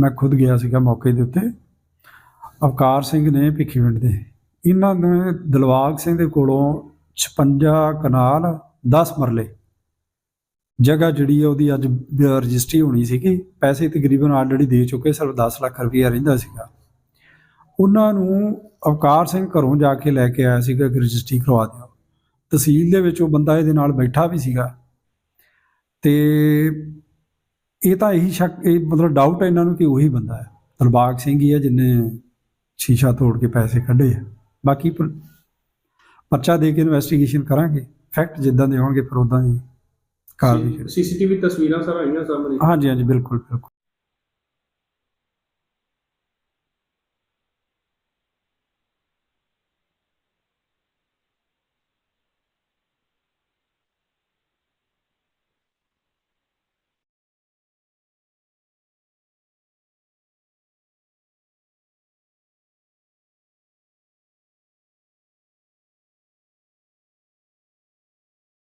ਮੈਂ ਖੁਦ ਗਿਆ ਸੀਗਾ ਮੌਕੇ ਦੇ ਉੱਤੇ। ਅਵਕਾਰ ਸਿੰਘ ਨੇ ਭਿੱਖੀਵਿੰਡ ਦੇ। ਇਹਨਾਂ ਨੇ ਦਿਲਵਾਗ ਸਿੰਘ ਦੇ ਕੋਲੋਂ 56 ਕਨਾਲ 10 ਮਰਲੇ। ਜਗ੍ਹਾ ਜਿਹੜੀ ਹੈ ਉਹਦੀ ਅੱਜ ਰਜਿਸਟਰੀ ਹੋਣੀ ਸੀਗੀ। ਪੈਸੇ ਤਕਰੀਬਨ ਆਲਰੇਡੀ ਦੇ ਚੁੱਕੇ, ਸਿਰਫ 10 ਲੱਖ ਰੁਪਈਆ ਰਹਿੰਦਾ ਸੀਗਾ। ਉਹਨਾਂ ਨੂੰ ਅਵਕਾਰ ਸਿੰਘ ਘਰੋਂ ਜਾ ਕੇ ਲੈ ਕੇ ਆਇਆ ਸੀਗਾ ਕਿ ਰਜਿਸਟਰੀ ਕਰਵਾ ਦਿਓ। ਤਹਿਸੀਲ ਦੇ ਵਿੱਚ ਉਹ ਬੰਦਾ ਇਹਦੇ ਨਾਲ ਬੈਠਾ ਵੀ ਸੀਗਾ। ਤੇ ਇਹ ਤਾਂ ਇਹੀ ਸ਼ੱਕ ਇਹ ਮਤਲਬ ਡਾਊਟ ਹੈ ਇਹਨਾਂ ਨੂੰ ਕਿ ਉਹੀ ਬੰਦਾ ਹੈ। ਦਿਲਬਾਗ ਸਿੰਘ ਹੀ ਹੈ ਜਿਨੇ ਸ਼ੀਸ਼ਾ ਤੋੜ ਕੇ ਪੈਸੇ ਕੱਢੇ ਆ। ਬਾਕੀ ਪਰ- ਪਰਚਾ ਦੇ ਕੇ ਇਨਵੈਸਟੀਗੇਸ਼ਨ ਕਰਾਂਗੇ। ਫੈਕਟ ਜਿੱਦਾਂ ਦੇ ਹੋਣਗੇ ਫਿਰ ਉਦਾਂ ਦੀ ਕਾਰਵਾਈ ਸੀਸੀਟੀਵੀ ਤਸਵੀਰਾਂ ਸਰ ਆਈਆਂ ਸਾਹਮਣੇ। ਹਾਂਜੀ ਹਾਂਜੀ ਬਿਲਕੁਲ ਬਿਲਕੁਲ।